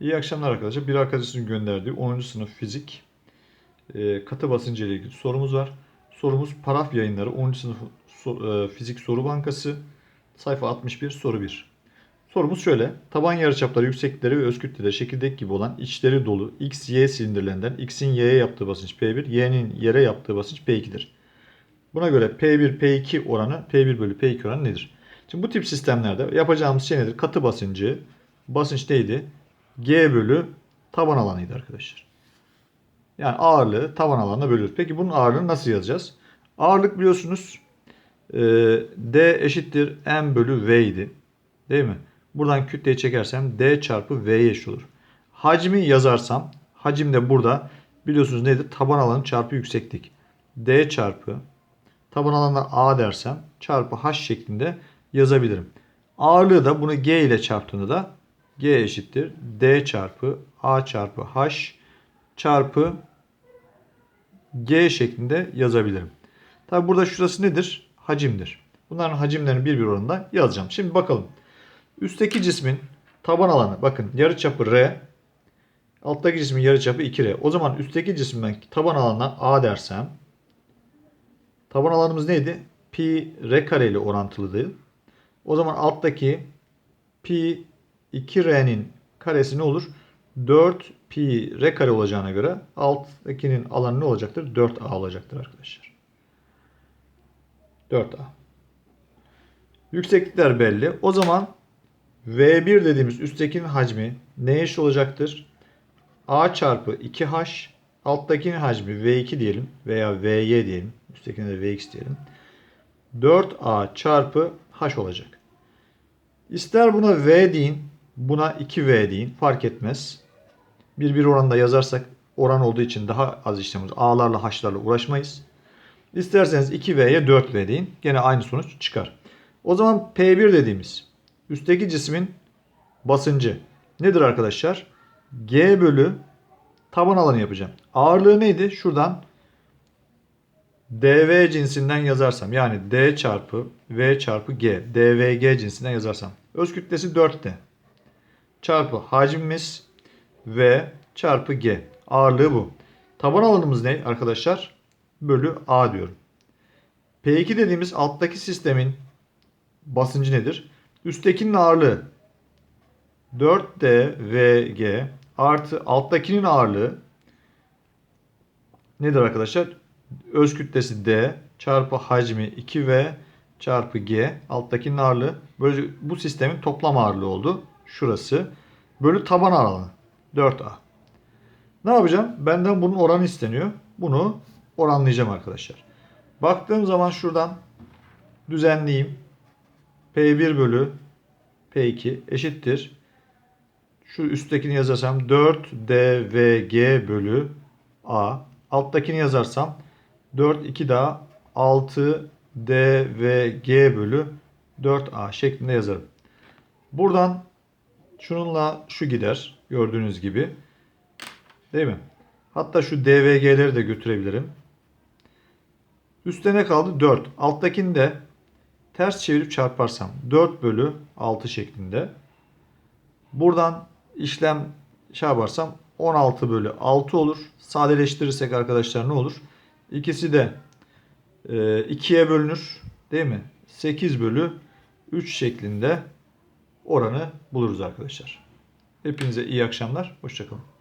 İyi akşamlar arkadaşlar. Bir arkadaşımın gönderdiği 10. sınıf fizik e, katı basıncı ile ilgili sorumuz var. Sorumuz Paraf Yayınları 10. sınıf so- e, fizik soru bankası sayfa 61 soru 1. Sorumuz şöyle. Taban yarıçapları, yükseklikleri ve öz kütleleri şekildeki gibi olan içleri dolu x, y silindirlerinden x'in y'ye yaptığı basınç P1, y'nin yere yaptığı basınç P2'dir. Buna göre P1, P2 oranı P1 bölü P2 oranı nedir? Şimdi bu tip sistemlerde yapacağımız şey nedir? Katı basıncı, basınç neydi? G bölü taban alanıydı arkadaşlar. Yani ağırlığı taban alanına bölüyoruz. Peki bunun ağırlığını nasıl yazacağız? Ağırlık biliyorsunuz e, D eşittir M bölü V idi. Değil mi? Buradan kütleyi çekersem D çarpı V'ye eşit olur. Hacmi yazarsam hacim de burada biliyorsunuz neydi? Taban alanı çarpı yükseklik. D çarpı taban alanına A dersem çarpı H şeklinde yazabilirim. Ağırlığı da bunu G ile çarptığında da G eşittir. D çarpı A çarpı H çarpı G şeklinde yazabilirim. Tabi burada şurası nedir? Hacimdir. Bunların hacimlerini bir bir oranında yazacağım. Şimdi bakalım. Üstteki cismin taban alanı bakın yarıçapı R. Alttaki cismin yarıçapı 2R. O zaman üstteki cismin taban alanına A dersem taban alanımız neydi? Pi R kare ile orantılıydı. O zaman alttaki pi 2R'nin karesi ne olur? 4 pi R kare olacağına göre alttakinin alanı ne olacaktır? 4A olacaktır arkadaşlar. 4A. Yükseklikler belli. O zaman V1 dediğimiz üsttekinin hacmi neye eşit olacaktır? A çarpı 2H alttakinin hacmi V2 diyelim veya VY diyelim. Üsttekine de VX diyelim. 4A çarpı H olacak. İster buna V deyin, buna 2V deyin fark etmez. Bir bir oranda yazarsak oran olduğu için daha az işlemimiz A'larla H'larla uğraşmayız. İsterseniz 2V'ye 4V deyin. Gene aynı sonuç çıkar. O zaman P1 dediğimiz üstteki cismin basıncı nedir arkadaşlar? G bölü taban alanı yapacağım. Ağırlığı neydi? Şuradan dv cinsinden yazarsam yani d çarpı v çarpı g dvg cinsinden yazarsam öz kütlesi 4d çarpı hacmimiz v çarpı g ağırlığı bu. Taban alanımız ne arkadaşlar? Bölü a diyorum. P2 dediğimiz alttaki sistemin basıncı nedir? Üsttekinin ağırlığı 4d vg artı alttakinin ağırlığı nedir arkadaşlar? öz kütlesi D çarpı hacmi 2V çarpı G alttakinin ağırlığı. Böylece bu sistemin toplam ağırlığı oldu. Şurası. Bölü taban alanı. 4A. Ne yapacağım? Benden bunun oranı isteniyor. Bunu oranlayacağım arkadaşlar. Baktığım zaman şuradan düzenleyeyim. P1 bölü P2 eşittir. Şu üsttekini yazarsam 4DVG bölü A. Alttakini yazarsam 4 2 daha 6 D ve G bölü 4A şeklinde yazarım. Buradan şununla şu gider. Gördüğünüz gibi. Değil mi? Hatta şu D ve G'leri de götürebilirim. Üstte ne kaldı? 4. Alttakini de ters çevirip çarparsam 4 bölü 6 şeklinde. Buradan işlem şey yaparsam 16 bölü 6 olur. Sadeleştirirsek arkadaşlar ne olur? İkisi de e, 2'ye bölünür. Değil mi? 8 bölü 3 şeklinde oranı buluruz arkadaşlar. Hepinize iyi akşamlar. Hoşçakalın.